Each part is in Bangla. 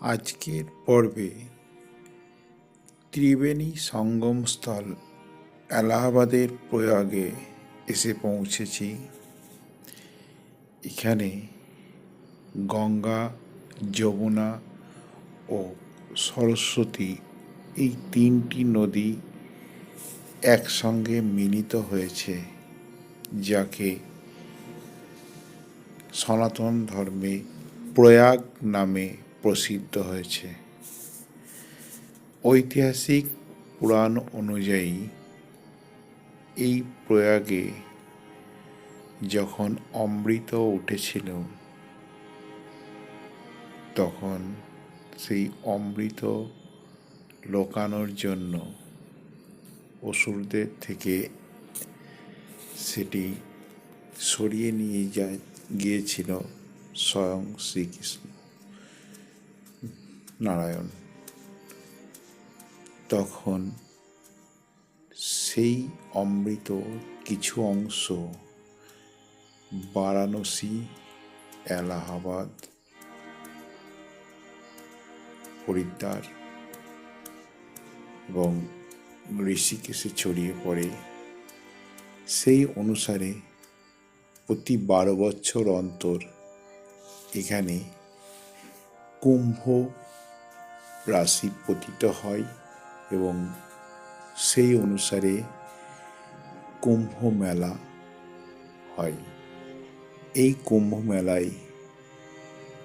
আজকের পর্বে ত্রিবেণী সঙ্গমস্থল এলাহাবাদের প্রয়াগে এসে পৌঁছেছি। এখানে গঙ্গা, যমুনা ও সরস্বতী এই তিনটি নদী একসঙ্গে মিলিত হয়েছে, যাকে সনাতন ধর্মে প্রয়াগ নামে প্রসিদ্ধ হয়েছে। ঐতিহাসিক পুরাণ অনুযায়ী এই প্রয়াগে যখন অমৃত উঠেছিল, তখন সেই অমৃত লোকানোর জন্য অসুরদের থেকে সেটি সরিয়ে নিয়ে যা গিয়েছিল স্বয়ং শ্রীকৃষ্ণ। নারায়ণ। তখন সেই অমৃত কিছু অংশ বারাণসী, এলাহাবাদ, হরিদ্বার এবং ঋষিকেশে ছড়িয়ে পড়ে। সেই অনুসারে প্রতি বারো বছর অন্তর এখানে কুম্ভ রাশি পতিত হয় এবং সেই অনুসারে কুম্ভ মেলা হয়। এই কুম্ভ মেলায়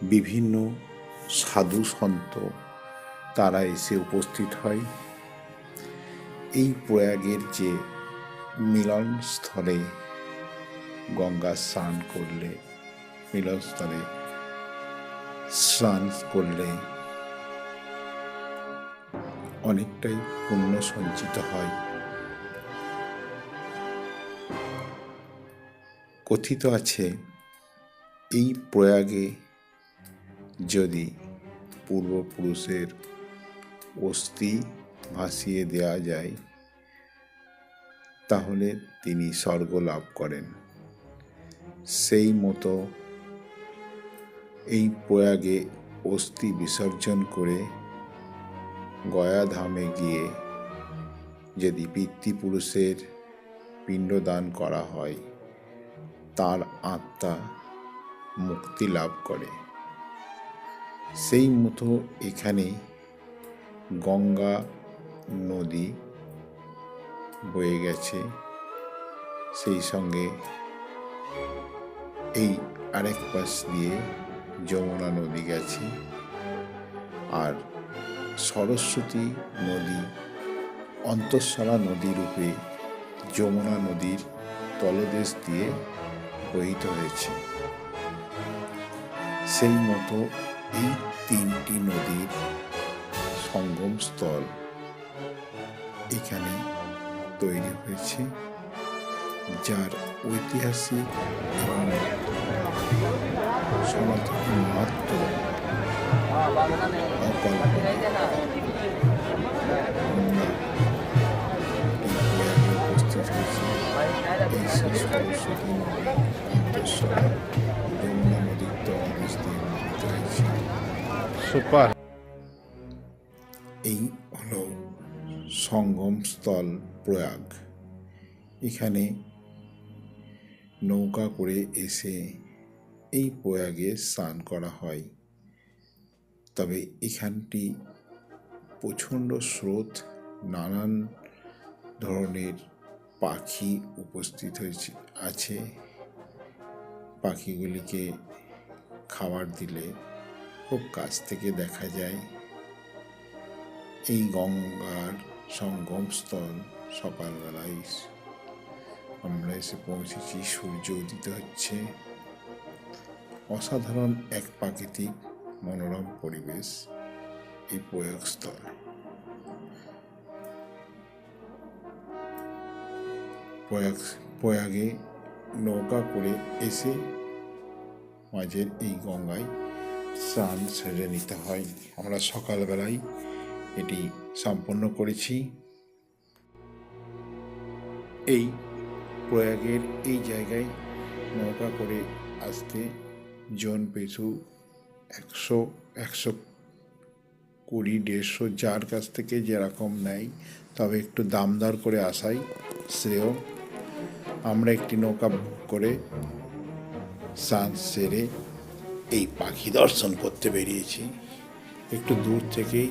বিভিন্ন সাধু সন্ত তারা এসে উপস্থিত হয়। এই প্রয়াগের যে মিলনস্থলে গঙ্গা স্নান করলে, মিলনস্থলে স্নান করলে অনেকটাই পুণ্য সঞ্চিত হয়। কথিত আছে, এই প্রয়াগে যদি পূর্বপুরুষের অস্থি ভাসিয়ে দেওয়া যায়, তাহলে তিনি স্বর্গ লাভ করেন। সেই মতো এই প্রয়াগে অস্থি বিসর্জন করে গয়াধামে গিয়ে যদি পিতৃপুরুষের পিণ্ডদান করা হয়, তার আত্মা মুক্তি লাভ করে। সেই মতো এখানে গঙ্গা নদী বয়ে গেছে। সেই সঙ্গে এই আরেক পাশ দিয়ে যমুনা নদী গেছে। আর সরস্বতী নদী অন্তঃসরা নদী রূপে যমুনা নদীর তলদেশ দিয়ে বহিত হয়েছে। সেই মতো এই তিনটি নদীর সঙ্গমস্থল এখানে তৈরি হয়েছে, যার ঐতিহাসিক এবং সনাতনী মাহাত্ম সুপার। এই হলো সঙ্গমস্থল প্রয়াগ। এখানে নৌকা করে এসে এই প্রয়াগে স্নান করা হয়। তবে এখানটি প্রচণ্ড স্রোত, নানান ধরনের পাখি উপস্থিত হয়েছে, আছে। পাখিগুলিকে খাবার দিলে খুব কাছ থেকে দেখা যায়। এই গঙ্গার সঙ্গমস্থল সকালবেলায় আমরা এসে পৌঁছেছি, সূর্য উদিত হচ্ছে। অসাধারণ এক প্রাকৃতিক মনোরম পরিবেশ এই প্রয়োগস্থল। প্রয়াগ, প্রয়াগে নৌকা করে এসে মাঝের এই গঙ্গায় স্নান সেরে নিতে হয়। আমরা সকালবেলায় এটি সম্পন্ন করেছি। এই প্রয়াগের এই জায়গায় নৌকা করে আসতে জন পেছু একশো একশো কুড়ি, দেড়শো যার কাছ থেকে যেরকম নেয়, তবে একটু দাম দর করে আসাই শ্রেয়। আমরা একটি নৌকা বুক করে স্নান সেরে এই পাখি দর্শন করতে বেরিয়েছি। একটু দূর থেকেই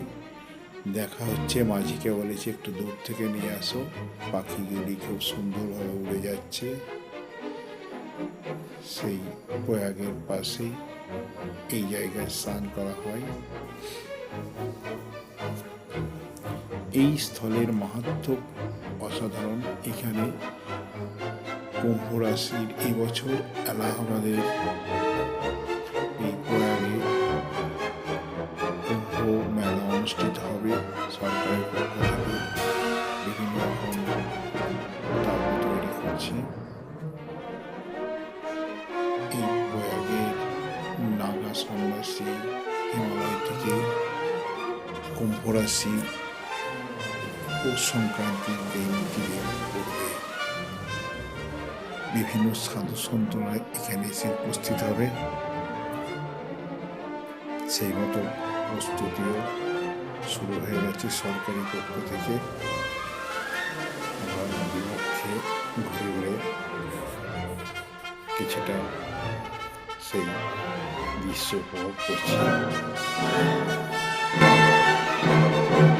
দেখা হচ্ছে, মাঝিকে বলেছি একটু দূর থেকে নিয়ে আসো। পাখিগুলি খুব সুন্দরভাবে উড়ে যাচ্ছে। সেই প্রয়াগের পাশেই এই জায়গায় স্নান করা হয়। এই স্থলের মাহাত্ম অসাধারণ। এখানে কুম্ভ রাশির এবছর বছর এলাহাবাদের কুম্ভ ও সংক্রান্তির দিন গিয়ে পড়বে। বিভিন্ন সাধু সন্তরা এখানে এসে উপস্থিত হবে। সেই মতো প্রস্তুতিও শুরু হয়ে গেছে সরকারি পক্ষ থেকে। নদীমুখে ঘুরে ঘুরে কিছুটা সেই দৃশ্য উপভোগ করছি। Thank you.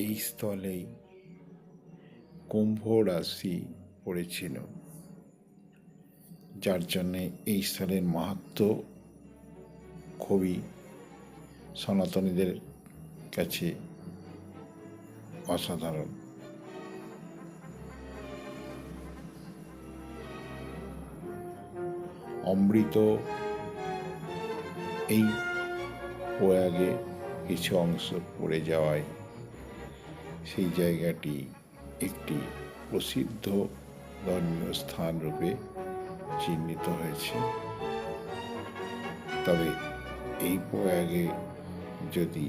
এই স্থলেই কুম্ভ রাশি পড়েছিল, যার জন্যে এই স্থলের মাহাত্ম খুবই সনাতনীদের কাছে অসাধারণ। অমৃত এই প্রয়াগে কিছু অংশ পড়ে যাওয়ায় সেই জায়গাটি একটি প্রসিদ্ধ ধর্মীয় স্থান রূপে চিহ্নিত হয়েছে। তবে এই প্রয়াগে যদি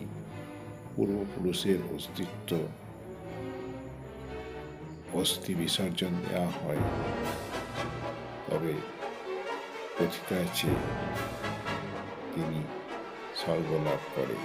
পূর্বপুরুষের অস্তিত্ব অস্থি বিসর্জন দেওয়া হয়, তবে কথিত আছে তিনি স্বর্গলাভ করে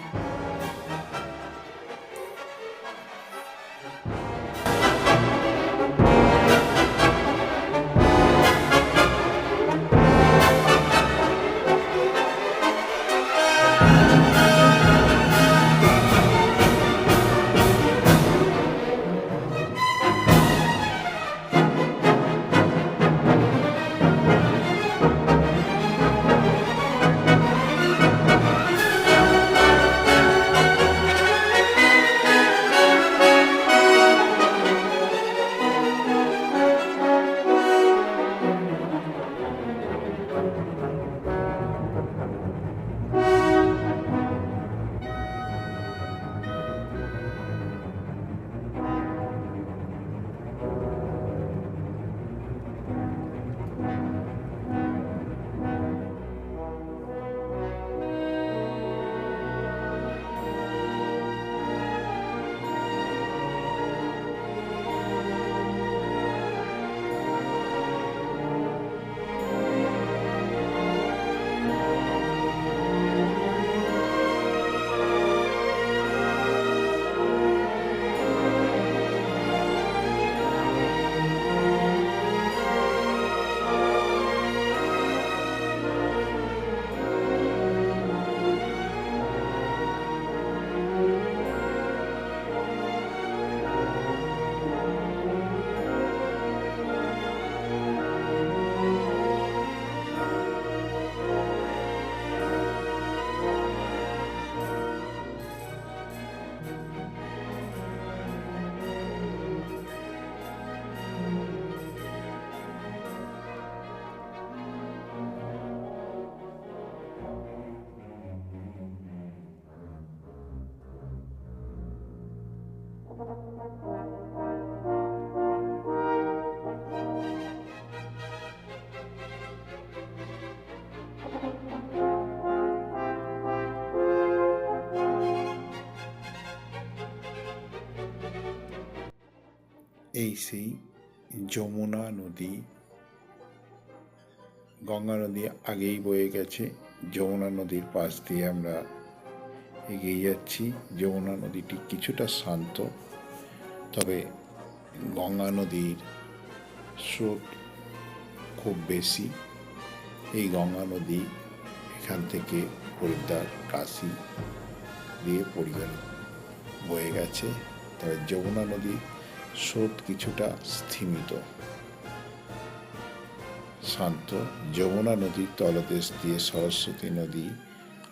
এই সেই যমুনা নদী। গঙ্গা নদী আগেই বয়ে গেছে। যমুনা নদীর পাশ দিয়ে আমরা এগিয়ে যাচ্ছি। যমুনা নদীটি কিছুটা শান্ত, তবে গঙ্গা নদীর স্রোত খুব বেশি। এই গঙ্গা নদী এখান থেকে হরিদ্বার কাশি দিয়ে পরিবার বয়ে গেছে। তবে যমুনা নদী স্রোত কিছুটা স্থিমিত শান্ত যমুনা নদীর তলদেশ দিয়ে সরস্বতী নদী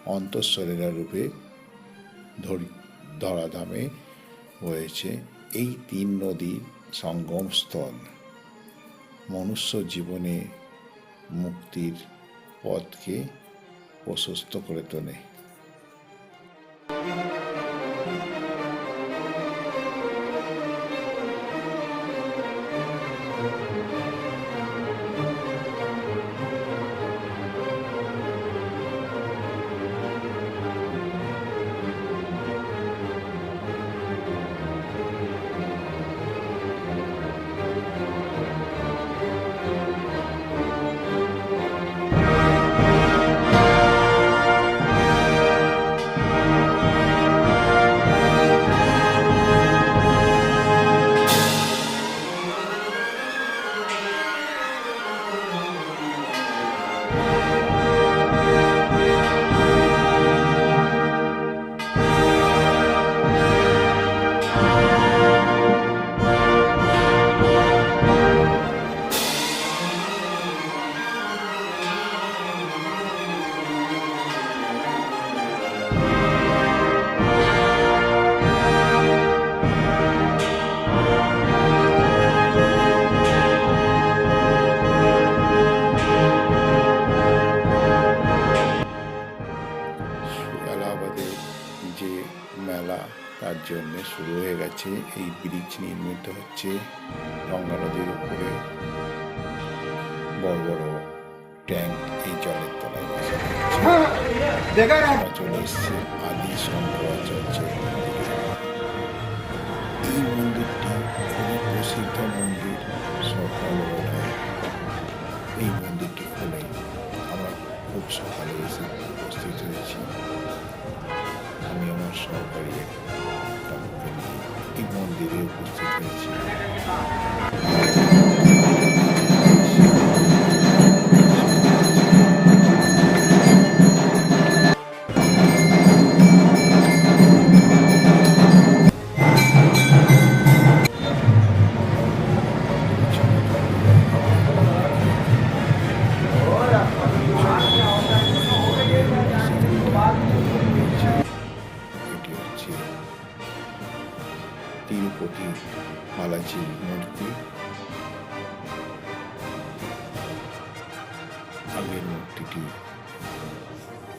অন্তঃসরেরা রূপে ধরাধামে হয়েছে এই তিন নদীর সঙ্গম স্থল। মনুষ্য জীবনে মুক্তির পথকে প্রশস্ত করে তোলে। হচ্ছে এই ব্রিজ নির্মিত হচ্ছে গঙ্গা নদীর উপরে। বড় বড় ট্যাঙ্ক এই জলের তলায় চলে এসছে আদি শঙ্করাচার্য এই মন্দিরটি খুবই প্রসিদ্ধ মন্দির, সকাল এই মন্দিরটি খুলে খুব সকালে এসে উপস্থিত হয়েছি। আমি আমার সহকারী এই মন্দিরে উপস্থিত হয়েছি তিরুপতি বালাজির মূর্তি আগের মূর্তিটি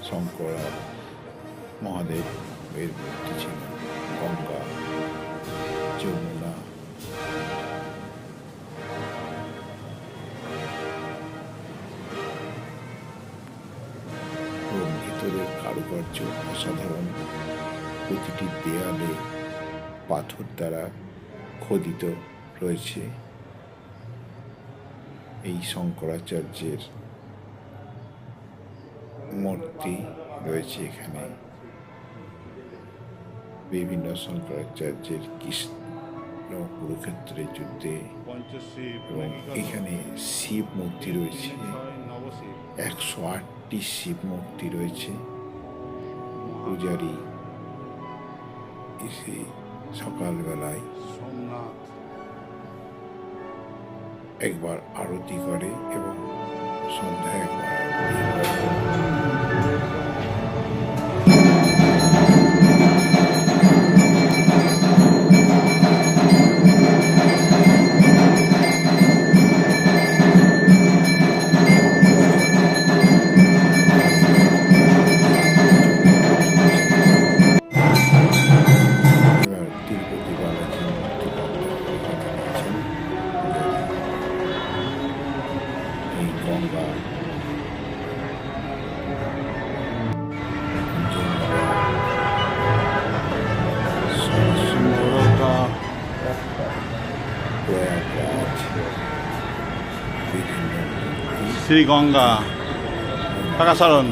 শঙ্করা মহাদেব এর মূর্তি ছিল গঙ্গা যমুনা ভিতরের কারুকার্য অসাধারণ প্রতিটি দেয়ালে পাথর দ্বারা খোদিত রয়েছে এই শঙ্করাচার্যের মূর্তি রয়েছে এখানে। বিভিন্ন শঙ্করাচার্যের কৃষ্ণ কুরুক্ষেত্রের যুদ্ধে এখানে শিব মূর্তি রয়েছে। একশো আটটি শিব মূর্তি রয়েছে। পূজারী সকালবেলায় সোমনাথ। একবার আরতি করে এবং সন্ধ্যায় একবার এই গঙ্গা যমুনা, সরস্বতী, বড়কা প্রয়াগরাজ বিভিন্ন মূর্তি শ্রী গঙ্গা টাকাচরণ